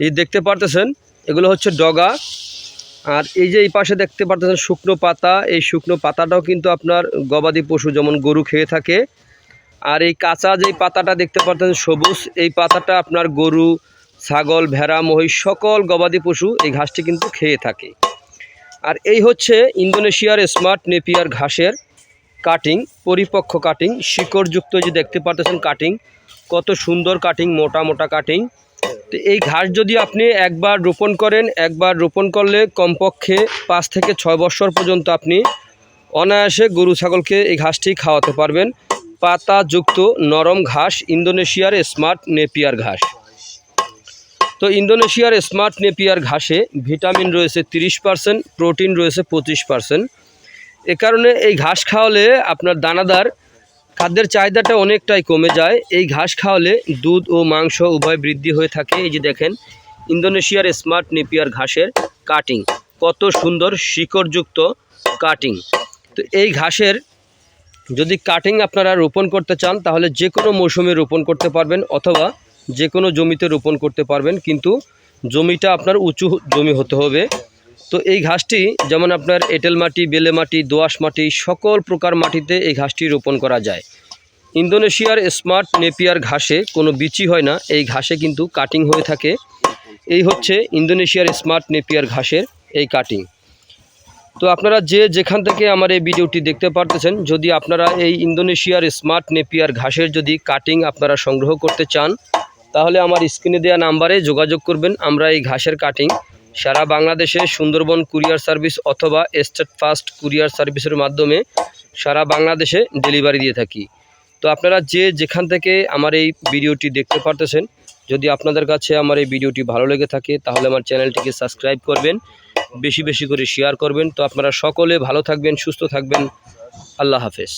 এই দেখতে পারতেছেন, এগুলো হচ্ছে ডগা। আর এই যে এই পাশে দেখতে পারতেছেন শুকনো পাতা, এই শুকনো পাতাটাও কিন্তু আপনার গবাদি পশু যেমন গরু খেয়ে থাকে। আর এই কাঁচা যেই পাতাটা দেখতে পারতেছেন, সবুজ, এই পাতাটা আপনার গরু, ছাগল, ভেড়া, মহিষ, সকল গবাদি পশু এই ঘাসটি কিন্তু খেয়ে থাকে। আর এই হচ্ছে ইন্দোনেশিয়ার স্মার্ট নেপিয়ার ঘাসের কাটিং, পরিপক্ক কাটিং, শিকড়যুক্ত যে দেখতে পারতেছেন কাটিং, কত সুন্দর কাটিং, মোটা মোটা কাটিং। তো এই ঘাস যদি আপনি একবার রোপণ করেন, একবার রোপণ করলে কমপক্ষে পাঁচ থেকে ছয় বছর পর্যন্ত আপনি অনায়াসে গরু, ছাগলকে এই ঘাসটি খাওয়াতে পারবেন। পাতাযুক্ত নরম ঘাস, ইন্দোনেশিয়ার স্মার্ট নেপিয়ার ঘাস। তো ইন্দোনেশিয়ার স্মার্ট নেপিয়ার ঘাসে ভিটামিন রয়েছে তিরিশ পার্সেন্ট, প্রোটিন রয়েছে পঁচিশ পার্সেন্ট। এ কারণে এই ঘাস খাওয়ালে আপনার দানাদার খাদ্যের চাহিদাটা অনেকটাই কমে যায়। এই ঘাস খাওয়ালে দুধ ও মাংস উভয় বৃদ্ধি হয়ে থাকে। এই যে দেখেন, ইন্দোনেশিয়ার স্মার্ট নেপিয়ার ঘাসের কাটিং। কত সুন্দর শিকড়যুক্ত কাটিং। তো এই ঘাসের যদি কাটিং আপনারা রোপণ করতে চান, তাহলে যে কোনো মৌসুমে রোপণ করতে পারবেন অথবা যে কোনো জমিতে রোপণ করতে পারবেন। কিন্তু জমিটা আপনার উঁচু জমি হতে হবে। তো এই ঘাসটি যেমন আপনার এঁটেল মাটি, বেলে মাটি, দোআঁশ মাটি, সকল প্রকার মাটিতে এই ঘাসটি রোপণ করা যায়। ইন্দোনেশিয়ার স্মার্ট নেপিয়ার ঘাসে কোনো বিচি হয় না, এই ঘাসে কিন্তু কাটিং হয়ে থাকে। এই হচ্ছে ইন্দোনেশিয়ার স্মার্ট নেপিয়ার ঘাসের এই কাটিং। তো আপনারা যে যেখান থেকে আমার এই ভিডিওটি দেখতে পারতেছেন, যদি আপনারা এই ইন্দোনেশিয়ার স্মার্ট নেপিয়ার ঘাসের যদি কাটিং আপনারা সংগ্রহ করতে চান, তাহলে আমার স্ক্রিনে দেওয়া নাম্বারে যোগাযোগ করবেন, আমরা এই ঘাসের কাটিং সারা বাংলাদেশে সুন্দরবন কুরিয়ার সার্ভিস অথবা স্টেট ফাস্ট কুরিয়ার সার্ভিসের মাধ্যমে সারা বাংলাদেশে ডেলিভারি দিয়ে থাকি। তো আপনারা যে যেখান থেকে আমার এই ভিডিওটি দেখতে পারতেছেন, যদি আপনাদের কাছে আমার এই ভিডিওটি ভালো লেগে থাকে, তাহলে আমার চ্যানেলটিকে সাবস্ক্রাইব করবেন, বেশি বেশি করে শেয়ার করবেন। তো আপনারা সকলে ভালো থাকবেন, সুস্থ থাকবেন। আল্লাহ হাফেজ।